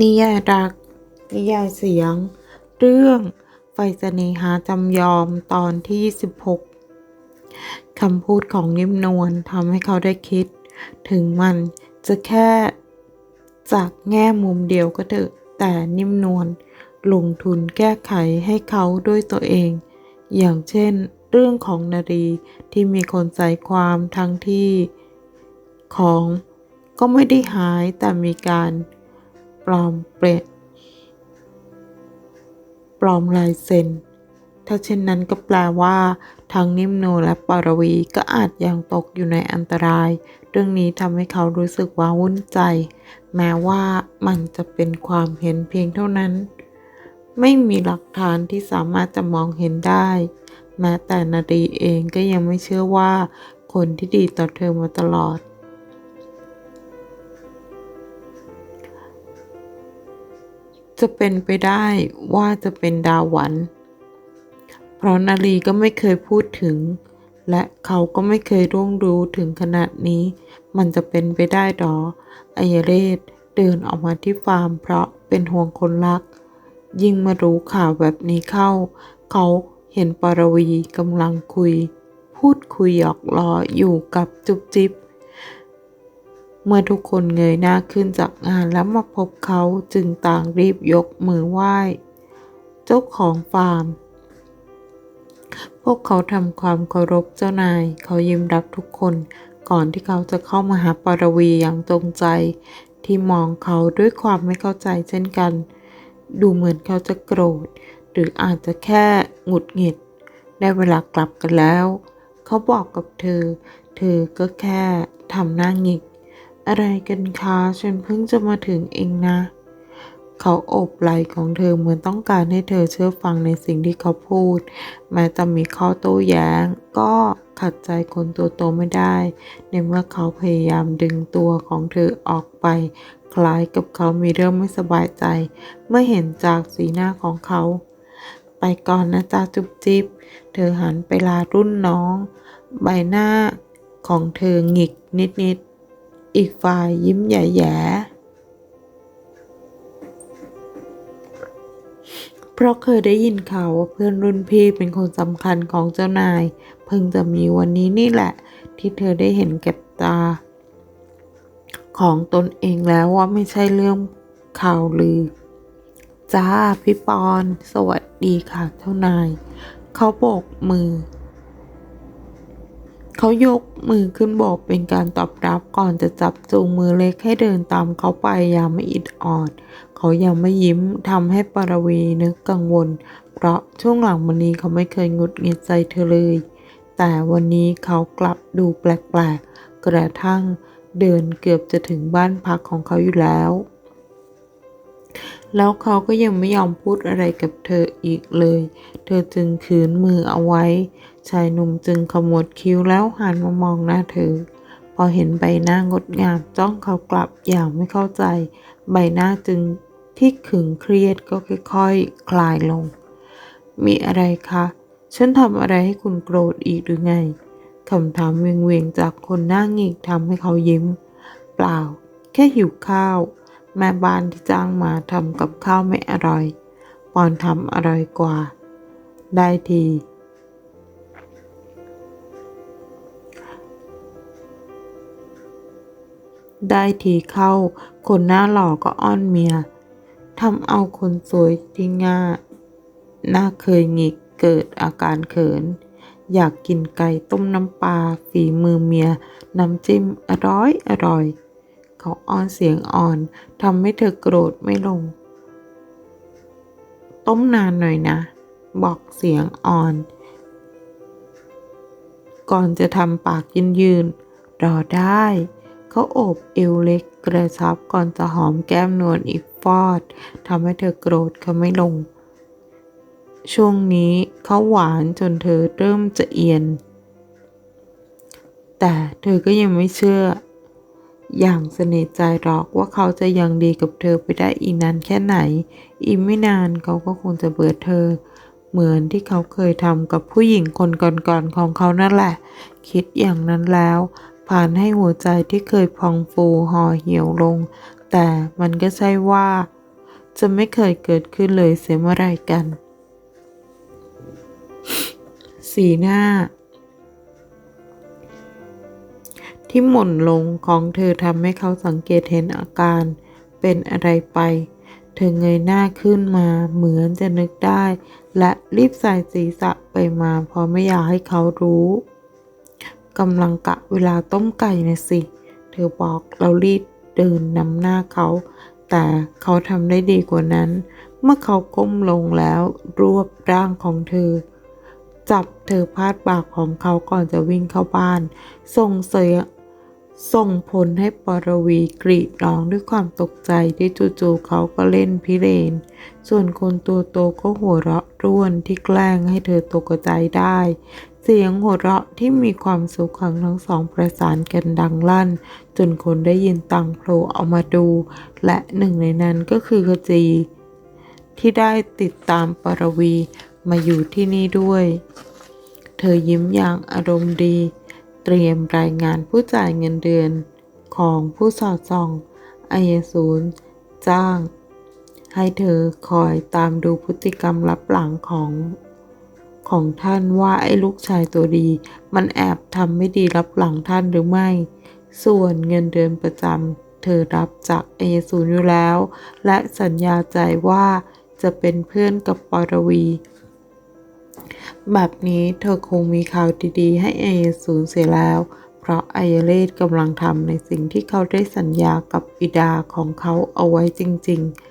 นิยายรัก นิยายเสียง เรื่องไฟเสน่หาจำยอมตอนที่26คำพูดของนิ่มนวลทำให้เขาได้คิด ถึงมันจะแค่จากแง่มุมเดียวก็เถอะ แต่นิ่มนวลลงทุนแก้ไขให้เขาด้วยตัวเอง อย่างเช่น เรื่องของนารีที่มีคนใส่ความทั้งที่ของก็ไม่ได้หายแต่มีการ ปลอมเปรตปลอมลายเซ็น ถ้าเช่นนั้นก็แปลว่า ทั้งนิ่มนูและปารวีก็อาจยังตกอยู่ในอันตราย เรื่องนี้ทำให้เขารู้สึกว้าวุ่นใจ แม้ว่ามันจะเป็นความเห็นเพียงเท่านั้น ไม่มีหลักฐานที่สามารถจะมองเห็นได้ แม้แต่นาดีเองก็ยังไม่เชื่อว่า คนที่ดีต่อเธอมาตลอด จะเป็นไปได้ว่าจะเป็นดาวหวัน เพราะนาลีก็ไม่เคยพูดถึง และเขาก็ไม่เคยร่วงรู้ถึงขนาดนี้ มันจะเป็นไปได้หรออายเรศเดินออกมาที่ฟาร์ม เพราะเป็นห่วงคนรัก ยิ่งมารู้ข่าวแบบนี้เข้า เขาเห็นปารวีกำลังคุย พูดคุยหยอกล้ออยู่กับจุ๊บจิ๊บ เมื่อทุกคนเงยหน้าขึ้นจากงานแล้วมาพบเขาจึงต่างรีบยกมือไหว้ เจ้าของฟาร์ม พวกเขาทำความเคารพเจ้านาย เขายิ้มรับทุกคนก่อนที่เขาจะเข้ามาหาปารวีอย่างตรงใจ ที่มองเขาด้วยความไม่เข้าใจเช่นกัน ดูเหมือนเขาจะโกรธ หรืออาจจะแค่หงุดหงิด ได้เวลากลับกันแล้ว เขาบอกกับเธอ เธอก็แค่ทำหน้าหงิก อะไรกันคะ ฉันเพิ่งจะมาถึงเองนะ เขาโอบไหล่ของเธอเหมือนต้องการให้เธอเชื่อฟังในสิ่งที่เขาพูด แม้จะมีข้อโต้แย้ง ก็ขัดใจคนตัวโตไม่ได้ ในเมื่อเขาพยายามดึงตัวของเธอออกไป คล้ายกับเขามีเรื่องไม่สบายใจ เมื่อเห็นจากสีหน้าของเขา ไปก่อนนะจ๊ะจุ๊บจิ๊บ เธอหันไปลารุ่นน้อง ใบหน้าของเธอหงิกนิดๆ อีกฝ่ายยิ้มแย่ๆเพราะเคยได้ยินข่าวว่าเพื่อนรุ่นพี่เป็นคนสำคัญของเจ้านาย เพิ่งจะมีวันนี้นี่แหละ ที่เธอได้เห็นเก็บตา ของตนเองแล้วว่าไม่ใช่เรื่องข่าวลือ จ้าพี่ปอน สวัสดีค่ะเจ้านาย เขาโบกมือ เขายกมือขึ้นโบกเป็นการตอบรับก่อนจะจับจูงมือเล็กให้เดินตามเขาไปอย่างไม่อิดออด เขายังไม่ยิ้มทำให้ปารวีนึกกังวล เพราะช่วงหลังมานี้เขาไม่เคยงุดหงิดใจเธอเลย แต่วันนี้เขากลับดูแปลกๆ กระทั่งเดินเกือบจะถึงบ้านพักของเขาอยู่แล้ว แล้วเขาก็ยังไม่ยอมพูดอะไรกับเธออีกเลย เธอจึงขืนมือเอาไว้ ชายหนุ่มจึงขมวดคิ้วแล้วหันมามองหน้าเธอ พอเห็นใบหน้างดงามจ้องเขากลับอย่างไม่เข้าใจ ใบหน้าจึงที่ขึงเครียดก็ค่อยๆ คลายลง มีอะไรคะ ฉันทำอะไรให้คุณโกรธอีกหรือไงคำถามเวียงๆจากคนหน้าหงิกทำให้เขายิ้ม เปล่า แค่หิวข้าว แม่บ้านที่จ้างมาทำกับข้าวไม่อร่อย ปอนทำอร่อยกว่า ได้ที ได้ทีเข้า คนหน้าหล่อก็อ้อนเมียทำเอาคนสวยที่ง่าหน้าเคยหงิกเกิดอาการเขิน อยากกินไก่ต้มน้ำปลาฝีมือเมีย น้ำจิ้มอร่อยอร่อย เขาอ้อนเสียงอ่อนทำให้เธอโกรธไม่ลง ต้มนานหน่อยนะ บอกเสียงอ่อน ก่อนจะทำปากยืนยืนรอได้ เขาโอบเอวเล็กกระชับก่อนจะหอมแก้มนวลอีกฟอดทำให้เธอโกรธเขาไม่ลง ช่วงนี้เขาหวานจนเธอเริ่มจะเอียน แต่เธอก็ยังไม่เชื่อ อย่างสนิทใจหรอกว่าเขาจะยังดีกับเธอไปได้อีกนานแค่ไหน อีกไม่นานเขาก็คงจะเบื่อเธอเหมือนที่เขาเคยทำกับผู้หญิงคนก่อนๆของเขานั่นแหละ คิดอย่างนั้นแล้ว ผ่านให้หัวใจที่เคยพองฟูห่อเหี่ยวลง แต่มันก็ใช่ว่า จะไม่เคยเกิดขึ้นเลยเสียเมื่อไรกัน สีหน้า ที่หม่นลงของเธอทำให้เขาสังเกตเห็นอาการเป็นอะไรไปเธอเงยหน้าขึ้นมาเหมือนจะนึกได้ และรีบใส่ศีรษะไปมาเพราะไม่อยากให้เขารู้ กำลังกะเวลาต้มไก่นะสิ เธอบอกเรารีบเดินนำหน้าเขา แต่เขาทำได้ดีกว่านั้น เมื่อเขาก้มลงแล้วรวบร่างของเธอ จับเธอพาดปากของเขาก่อนจะวิ่งเข้าบ้าน ส่งเสียส่งผลให้ปรวีกรีดร้องด้วยความตกใจที่จู่ๆเขาก็เล่นพิเรน ส่วนคนตัวโตก็หัวเราะร่วนที่แกล้งให้เธอตกใจได้เสียงหัวเราะที่มีความสุขของทั้งสองประสานกันดังลั่น จนคนได้ยินต่างโผล่ออกมาดู และหนึ่งในนั้นก็คือกจี ที่ได้ติดตามปรวีมาอยู่ที่นี่ด้วย เธอยิ้มอย่างอารมณ์ดี เตรียมรายงานผู้จ่ายเงินเดือนของผู้สอดส่องอายศูนย์จ้าง ให้เธอคอยตามดูพฤติกรรมลับหลังของ ของท่านว่าไอ้ลูกชายตัวดี มันแอบทำไม่ดีรับหลังท่านหรือไม่ ส่วนเงินเดือนประจำเธอรับจากเอเยศูนย์อยู่แล้ว และสัญญาใจว่าจะเป็นเพื่อนกับปรวี แบบนี้เธอคงมีข่าวดีๆ ให้เอเยศูนย์เสียแล้ว เพราะไอเยเลสกำลังทำในสิ่งที่เขาได้สัญญากับบิดาของเขาเอาไว้จริง ๆ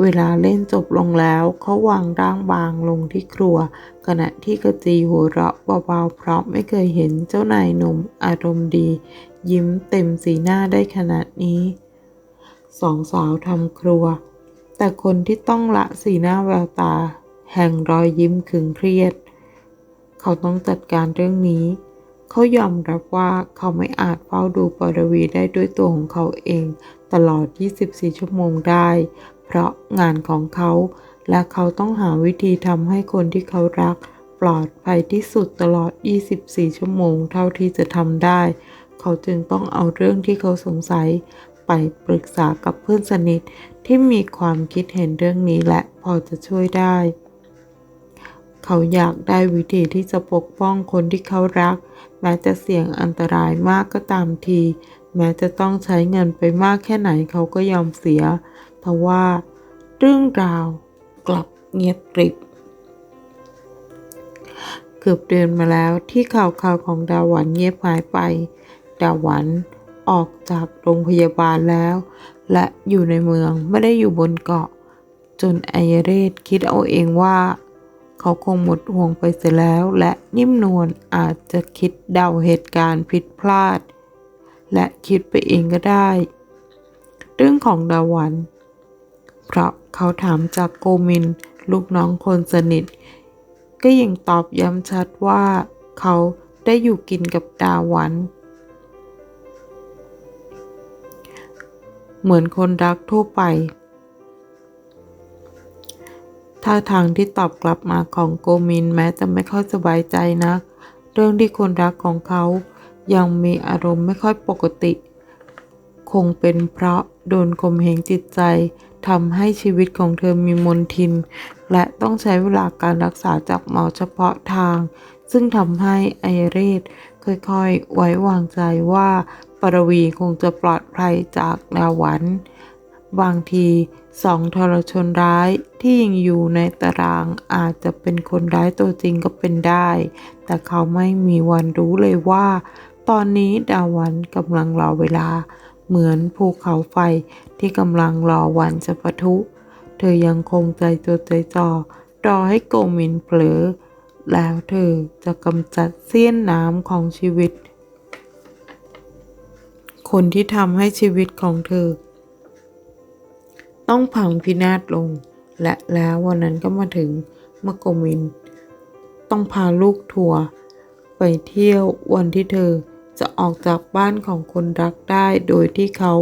เวลาเล่นจบลงแล้วเขาวางร่างบางลงที่ครัว ขณะที่กระจีหัวเราะเบาๆเพราะไม่เคยเห็นเจ้านายหนุ่มอารมณ์ดี ยิ้มเต็มสีหน้าได้ขนาดนี้สองสาวทำครัว แต่คนที่ต้องละสีหน้าแววตา แห่งรอยยิ้มขึงเครียด เขาต้องจัดการเรื่องนี้ เขายอมรับว่าเขาไม่อาจเฝ้าดูปรวีได้ด้วยตัวของเขาเอง ตลอด 24 ชั่วโมงได้ เพราะงานของเขา และเขาต้องหาวิธีทำให้คนที่เขารัก ปลอดภัยที่สุดตลอด 24 ชั่วโมงเท่าที่จะทำได้ เขาจึงต้องเอาเรื่องที่เขาสงสัย ไปปรึกษากับเพื่อนสนิทที่มีความคิดเห็นเรื่องนี้และพอจะช่วยได้ เขาอยากได้วิธีที่จะปกป้องคนที่เขารัก แม้จะเสี่ยงอันตรายมากก็ตามที แม้จะต้องใช้เงินไปมากแค่ไหนเขาก็ยอมเสีย ทว่าเรื่องราวกลับเงียบกริบ เกือบเดือนมาแล้วที่ข่าวข่าวของดาวันเงียบหายไป ดาวันออกจากโรงพยาบาลแล้ว และอยู่ในเมืองไม่ได้อยู่บนเกาะ จนไอเรศคิดเอาเองว่า เขาคงหมดห่วงไปเสียแล้ว และนิ่มนวลอาจจะคิดเดาเหตุการณ์ผิดพลาด และคิดไปเองก็ได้ เรื่องของดาวัน เพราะเขาถามจากโกมิน ลูกน้องคนสนิท ก็ยังตอบย้ำชัดว่า เขาได้อยู่กินกับดาวัน เหมือนคนรักทั่วไปท่าทางที่ตอบกลับมาของโกมินแม้จะไม่ค่อยสบายใจนัก เรื่องที่คนรักของเขายังมีอารมณ์ไม่ค่อยปกติ คงเป็นเพราะโดนข่มเหงจิตใจทำให้ชีวิตของเธอมีมนทิน และต้องใช้เวลาการรักษาจากหมอเฉพาะทาง ซึ่งทำให้ไอเรศค่อยๆ ไว้วางใจว่าปรวีคงจะปลอดภัยจากดาวัน บางทีสองทรชนร้ายที่ยังอยู่ในตารางอาจจะเป็นคนร้ายตัวจริงก็เป็นได้ แต่เขาไม่มีวันรู้เลยว่า ตอนนี้ดาวันกำลังรอเวลา เหมือนภูเขาไฟ ที่กำลังรอวันจะปะทุ เธอยังคงใจจดใจจ่อรอให้โกมินเผลอ แล้วเธอจะกำจัดเสี้ยนน้ำของชีวิต คนที่ทำให้ชีวิตของเธอ ต้องพังพินาศลง และแล้ววันนั้นก็มาถึงเมื่อโกมิน ต้องพาลูกทัวร์ไปเที่ยววันที่เธอจะออกจากบ้านของคนรักได้โดยที่เขา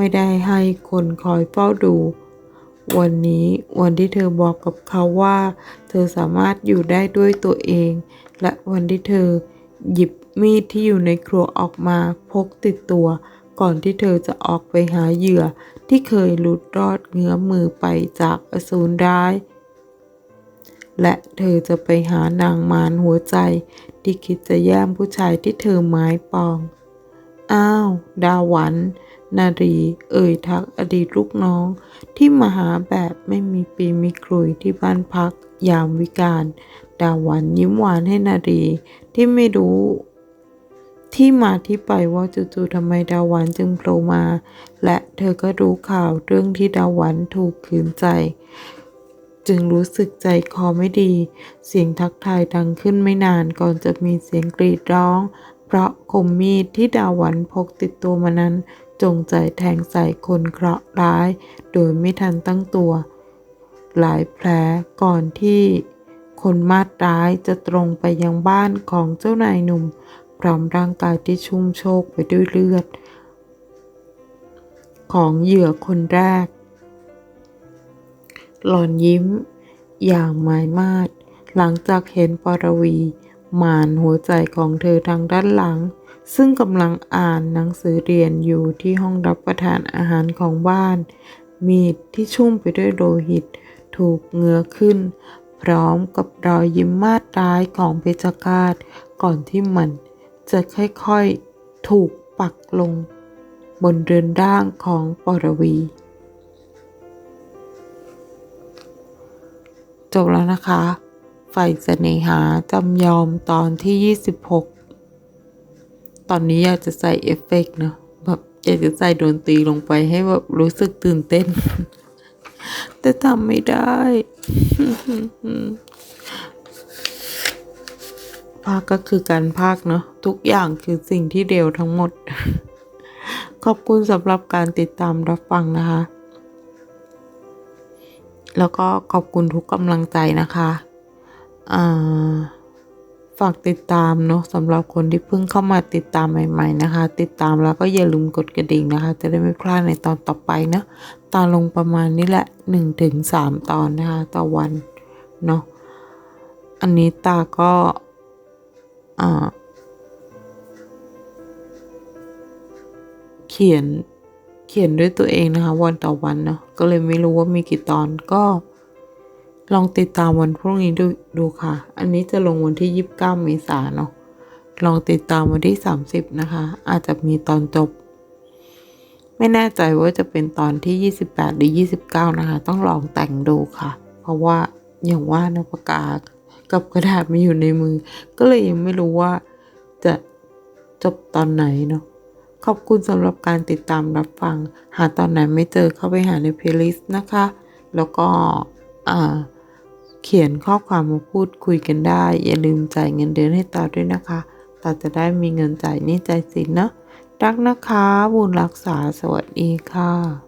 ไม่ได้ให้คนคอยเฝ้าดู วันนี้วันที่เธอบอกกับเขาว่า เธอสามารถอยู่ได้ด้วยตัวเอง และวันที่เธอหยิบมีดที่อยู่ในครัวออกมาพกติดตัว ก่อนที่เธอจะออกไปหาเหยื่อที่เคยหลุดรอดเงื้อมือไปจากอสูรร้าย และเธอจะไปหานางมารหัวใจ ที่คิดจะแย่งผู้ชายที่เธอหมายปอง อ้าว ดาวัน นารีเอ่ยทักอดีตลูกน้อง ที่มาหาแบบไม่มีปีมีครุยที่บ้านพักยามวิกาลดาวันยิ้มหวานให้นารีที่ไม่รู้ที่มาที่ไปว่าจู่ๆทำไมดาวันจึงโผล่มา และเธอก็รู้ข่าวเรื่องที่ดาวันถูกขืนใจ จึงรู้สึกใจคอไม่ดี เสียงทักทายดังขึ้นไม่นานก่อนจะมีเสียงกรีดร้อง เพราะคมมีดที่ดาวันพกติดตัวมานั้น จงใจแทงใส่คนเคราะห์ร้าย โดยไม่ทันตั้งตัว หลายแผลก่อนที่คนมาดร้ายจะตรงไปยังบ้านของเจ้านายหนุ่ม พร้อมร่างกายที่ชุ่มโชกไปด้วยเลือด ของเหยื่อคนแรก หลอนยิ้ม อย่างหมายมาดหลังจากเห็นปรวี หมานหัวใจของเธอทางด้านหลัง ซึ่งกำลังอ่านหนังสือเรียนอยู่ที่ห้องรับประทานอาหารของบ้าน มีดที่ชุ่มไปด้วยโลหิต ถูกเงื้อขึ้น พร้อมกับรอยยิ้มมาดร้ายของเพชรฆาตก่อนที่มันจะค่อยๆถูกปักลง บนเรือนร่างของปรวี จบแล้วนะคะไฟเสน่หาจำยอมตอนที่ 26 ตอนนี้อยากจะใส่เอฟเฟกต์เนอะแบบอยากจะใส่ดนตรีลงไปให้แบบรู้สึกตื่นเต้น แต่ทำไม่ได้ภาคก็คือการภาคเนอะทุกอย่างคือสิ่งที่เดียวทั้งหมด ขอบคุณสำหรับการติดตามรับฟังนะคะ แล้วก็ขอบคุณทุกกำลังใจนะคะ อ่า ฝากติดตามเนาะสำหรับคนที่เพิ่งเข้ามาติดตามใหม่ ๆนะคะ ติดตามแล้วก็อย่าลืมกดกระดิ่งนะคะ จะได้ไม่พลาดในตอนต่อไปเนาะตอนลงประมาณนี้แหละหนึ่งถึงสามตอนนะคะต่อวันเนาะอันนี้ตาก็อ่าเขียนเขียนด้วยตัวเองนะคะ วันต่อวันเนาะก็เลยไม่รู้ว่ามีกี่ตอนก็ ลองติดตามวันพรุ่งนี้ดูดูค่ะ อันนี้จะลงวันที่ยี่สิบเก้าเมษายนเนาะ ลองติดตามวันที่สามสิบนะคะ อาจจะมีตอนจบ ไม่แน่ใจว่าจะเป็นตอนที่ยี่สิบแปดหรือยี่สิบเก้านะคะ ต้องลองแต่งดูค่ะ เพราะว่าอย่างว่านะปากกากับกระดาษม่อยู่ในมือ ก็เลยยังไม่รู้ว่าจะจบตอนไหนเนาะ ขอบคุณสำหรับการติดตามรับฟัง หาตอนไหนไม่เจอเข้าไปหาในเพลย์ลิสต์นะคะ แล้วก็อ่า เขียนข้อความมาพูดคุยกันได้ อย่าลืมจ่ายเงินเดือนให้ตาด้วยนะคะตาจะได้มีเงินจ่ายหนี่จ่ายสินเนาะรักนะคะ บุญรักษาสวัสดีค่ะ